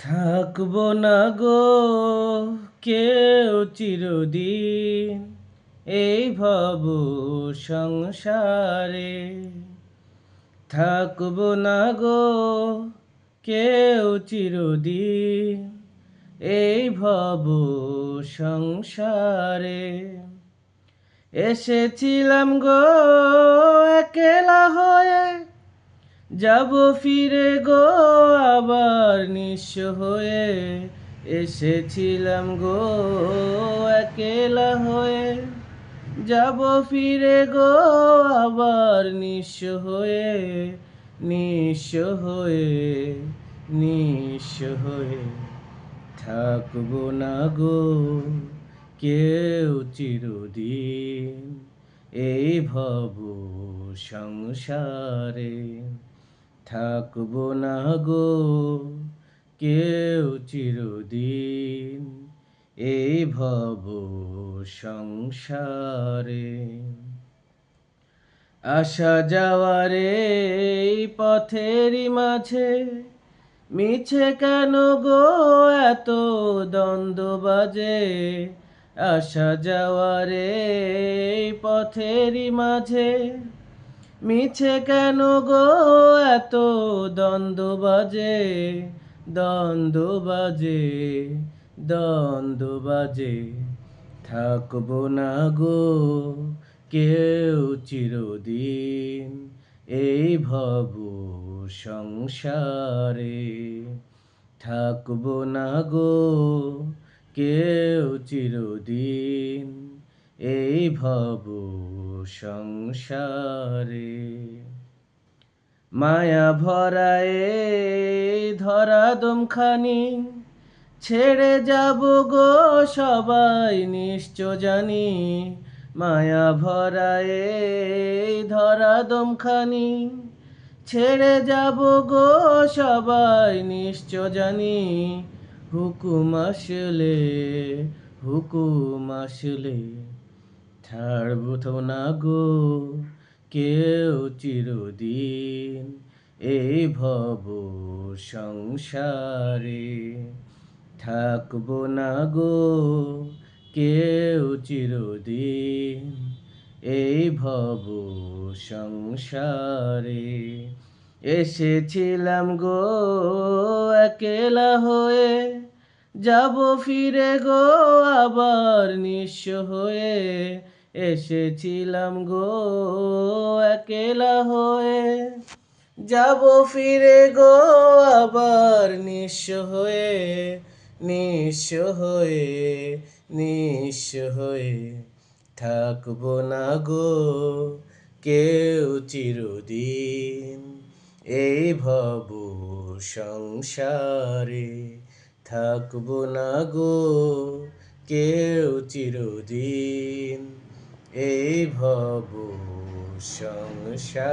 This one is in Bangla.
থাকব না গো কেউ চিরদিন এই ভব সংসারে। থাকব না গো কেউ চিরদিন এই ভব সংসারে। এসেছিলাম গো একলা হয়ে যাব ফিরে গো আবার নিঃস্ব হয়ে এসেছিলাম গো একলা হয়ে। যাব ফিরে গো আবার নিঃস্ব হয়ে নিঃস্ব হয়ে নিঃস্ব হয়ে। থাকব না গো কেউ চিরদিন এই ভব সংসারে। থাকব না গো কেউ চিরদিন এই ভব সংসারে। আসা যাওয়ারে এই পথেরই মাঝে মিছে কেন গো এত দ্বন্দ্ব বাজে? আসা যাওয়ারে এই পথেরই মাঝে মিছে কেন গো এত দ্বন্দ্ব বাজে? দ্বন্দ্ব বাজে দ্বন্দ্ব বাজে। থাকব না গো কেউ চিরদিন এই ভব সংসারে। থাকব না গো কেউ চিরদিন এই ভব সংসারে মায়া ভরায়ে ধরা দমখানি ছেড়ে যাব গো সবাই, নিশ্চয় জানি মায়া ভরায়ে ধরা দমখানি ছেড়ে যাব গো সবাই, নিশ্চয় জানি হুকুম আসলে হুকুম আসলে। ছাড়ব তো না গো, কেউ চিরদিন এই ভব সংসারে। থাকব না গো, কেউ চিরদিন এই ভব সংসারে। এসেছিলাম গো একলা হয়ে, যাব ফিরে গো আবার নিঃস্ব হয়ে। এসেছিলাম গো একলা হয়ে। যাব ফিরে গো আবার নিঃস্ব হয়ে নিঃস্ব হয়ে নিঃস্ব হয়ে। থাকব না গো কেউ চিরদিন এই ভব সংসারে। থাকব না গো কেউ চিরদিন এই ভব সংসারে।